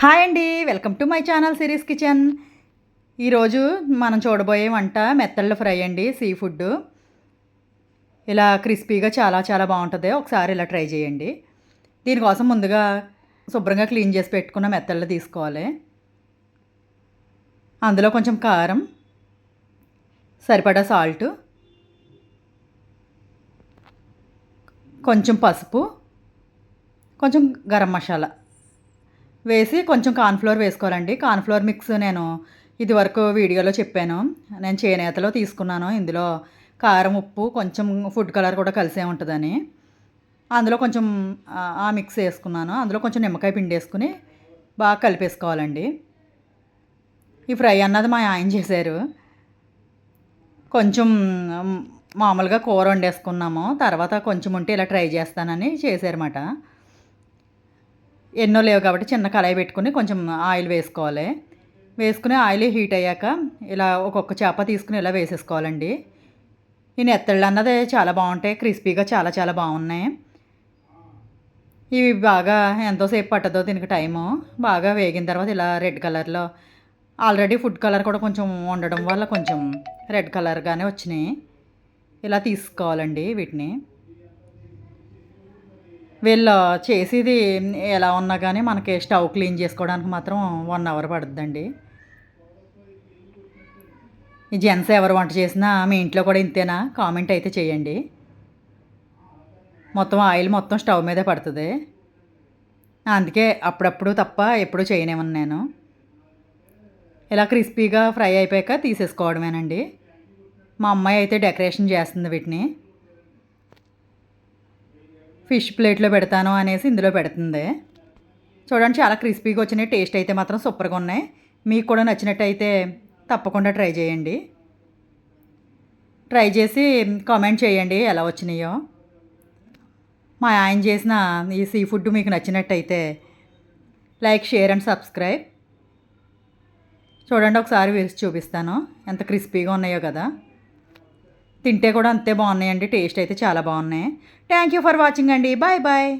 Hi అండి welcome to my channel Siri's kitchen. ఈరోజు మనం చూడబోయే వంట మెత్తళ్ళ ఫ్రై అండి సీ ఫుడ్ ఇలా క్రిస్పీగా చాలా చాలా బాగుంటుంది ఒకసారి ఇలా ట్రై చేయండి. దీనికోసం ముందుగా శుభ్రంగా క్లీన్ చేసి పెట్టుకున్న మెత్తళ్ళు తీసుకోవాలి. అందులో కొంచెం కారం సరిపడా సాల్ట్ కొంచెం పసుపు కొంచెం గరం మసాలా. వేసి కొంచెం కార్న్ఫ్లోర్ వేసుకోవాలండి. కార్న్ఫ్లోర్ మిక్స్ నేను ఇది వరకు వీడియోలో చెప్పాను. నేను చేనేతలో తీసుకున్నాను. ఇందులో కారం ఉప్పు కొంచెం ఫుడ్ కలర్ కూడా కలిసే ఉంటుందని. అందులో కొంచెం ఆ మిక్స్ వేసుకున్నాను. అందులో కొంచెం నిమ్మకాయ పిండి వేసుకుని బాగా కలిపేసుకోవాలండి. ఈ ఫ్రై అన్నది మా ఆయన చేశారు. కొంచెం మామూలుగా కూర వండేసుకున్నాము. తర్వాత కొంచెం ఉంటే ఇలా ట్రై చేస్తానని చేశారన్నమాట. ఎన్నో లేవు కాబట్టి చిన్న కళాయి పెట్టుకుని కొంచెం ఆయిల్ వేసుకోవాలి. వేసుకుని ఆయిల్ హీట్ అయ్యాక ఇలా ఒక్కొక్క చేప తీసుకుని ఇలా వేసేసుకోవాలండి. ఈ నెత్తళ్ళు అన్నది చాలా బాగుంటాయి క్రిస్పీగా చాలా చాలా బాగున్నాయి. ఇవి బాగా ఎంతోసేపు పట్టదో దీనికి టైము. బాగా వేగిన తర్వాత ఇలా రెడ్ కలర్లో ఆల్రెడీ ఫుడ్ కలర్ కూడా కొంచెం ఉండడం వల్ల కొంచెం రెడ్ కలర్గానే వచ్చినాయి. ఇలా తీసుకోవాలండి వీటిని. వీళ్ళు చేసేది ఎలా ఉన్నా కానీ మనకి స్టవ్ క్లీన్ చేసుకోవడానికి మాత్రం వన్ అవర్ పడుతుందండి ఈ జెంట్స్ ఎవరు వంట చేసినా మీ ఇంట్లో కూడా ఇంతేనా? కామెంట్ అయితే చేయండి. మొత్తం ఆయిల్ మొత్తం స్టవ్ మీదే పడుతుంది. అందుకే అప్పుడప్పుడు తప్ప ఎప్పుడు చేయనేమని నేను. ఇలా క్రిస్పీగా ఫ్రై అయిపోయాక తీసేసుకోవడమేనండి. మా అమ్మాయి అయితే డెకరేషన్ చేస్తుంది వీటిని. ఫిష్ ప్లేట్లో పెడతాను అనేసి ఇందులో పెడుతుంది. చూడండి చాలా క్రిస్పీగా వచ్చినాయి. టేస్ట్ అయితే మాత్రం సూపర్గా ఉన్నాయి. మీకు కూడా నచ్చినట్టయితే తప్పకుండా ట్రై చేయండి. ట్రై చేసి కామెంట్ చేయండి ఎలా వచ్చినాయో. మా ఆయన చేసిన ఈ సీ ఫుడ్ మీకు నచ్చినట్టయితే లైక్ షేర్ అండ్ సబ్స్క్రైబ్. చూడండి ఒకసారి వేసి చూపిస్తాను. ఎంత క్రిస్పీగా ఉన్నాయో కదా. తింటే కూడా అంతే బాగున్నాయండి టేస్ట్ అయితే చాలా బాగున్నాయి. థ్యాంక్ యూ ఫర్ వాచింగ్ అండి. Bye bye